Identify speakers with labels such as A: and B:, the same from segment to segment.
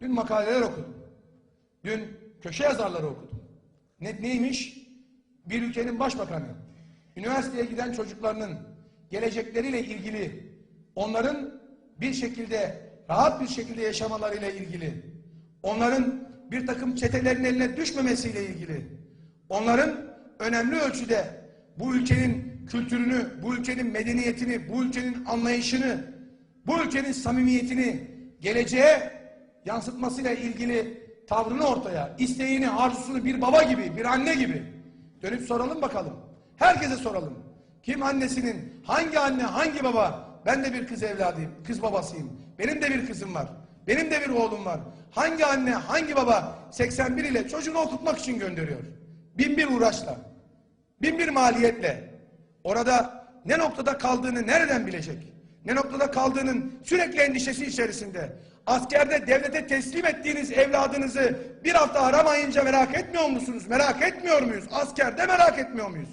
A: Dün makaleler okudum. Dün köşe yazarları okudum. Ne, neymiş? Bir ülkenin başbakanı, üniversiteye giden çocuklarının gelecekleriyle ilgili, onların bir şekilde, rahat bir şekilde yaşamalarıyla ilgili, onların bir takım çetelerin eline düşmemesiyle ilgili, onların önemli ölçüde bu ülkenin kültürünü, bu ülkenin medeniyetini, bu ülkenin anlayışını, bu ülkenin samimiyetini geleceğe yansıtmasıyla ilgili tavrını ortaya, isteğini, arzusunu bir baba gibi, bir anne gibi dönüp soralım bakalım. Herkese soralım. Kim annesinin, hangi anne, hangi baba? Ben de bir kız evladıyım, kız babasıyım. Benim de bir kızım var. Benim de bir oğlum var. Hangi anne, hangi baba 81 ile çocuğunu okutmak için gönderiyor? Bin bir uğraşla, bin bir maliyetle. Orada ne noktada kaldığını nereden bilecek? Ne noktada kaldığının sürekli endişesi içerisinde. Askerde devlete teslim ettiğiniz evladınızı bir hafta aramayınca merak etmiyor musunuz? Merak etmiyor muyuz? Askerde merak etmiyor muyuz?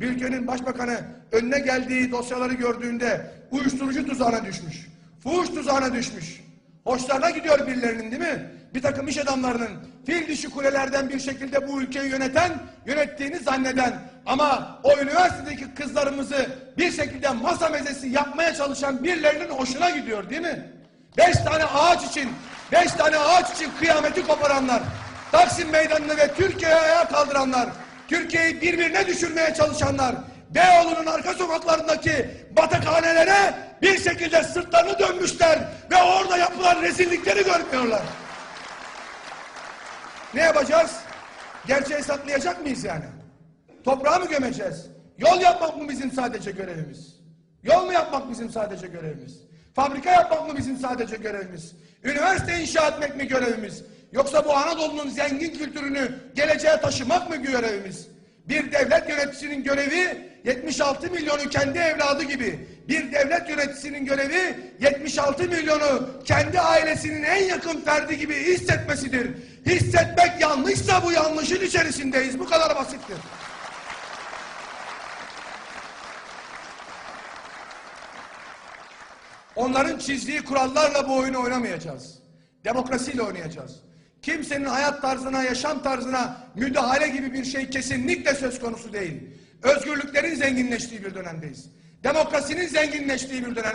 A: Bir ülkenin başbakanı önüne geldiği dosyaları gördüğünde uyuşturucu tuzağına düşmüş. Fuhuş tuzağına düşmüş. Hoşlarına gidiyor birilerinin değil mi? Bir takım iş adamlarının fil dişi kulelerden bir şekilde bu ülkeyi yöneten, yönettiğini zanneden ama o üniversitedeki kızlarımızı bir şekilde masa mezesi yapmaya çalışan birilerinin hoşuna gidiyor değil mi? Beş tane ağaç için, beş tane ağaç için kıyameti koparanlar, Taksim Meydanı'nı ve Türkiye'yi ayağa kaldıranlar, Türkiye'yi birbirine düşürmeye çalışanlar, Beyoğlu'nun arka sokaklarındaki batakhanelere bir şekilde sırtlarını dönmüşler ve orada yapılan rezillikleri görmüyorlar. Ne yapacağız? Gerçeği saklayacak mıyız yani? Toprağı mı gömeceğiz? Yol yapmak mı bizim sadece görevimiz? Yol mu yapmak bizim sadece görevimiz? Fabrika yapmak mı bizim sadece görevimiz? Üniversite inşa etmek mi görevimiz? Yoksa bu Anadolu'nun zengin kültürünü geleceğe taşımak mı görevimiz? Bir devlet yöneticisinin görevi 76 milyonu kendi evladı gibi. Bir devlet yöneticisinin görevi 76 milyonu kendi ailesinin en yakın ferdi gibi hissetmesidir. Hissetmek yanlışsa bu yanlışın içerisindeyiz. Bu kadar basittir. Onların çizdiği kurallarla bu oyunu oynamayacağız. Demokrasiyle oynayacağız. Kimsenin hayat tarzına, yaşam tarzına müdahale gibi bir şey kesinlikle söz konusu değil. Özgürlüklerin zenginleştiği bir dönemdeyiz. Demokrasinin zenginleştiği bir dönem.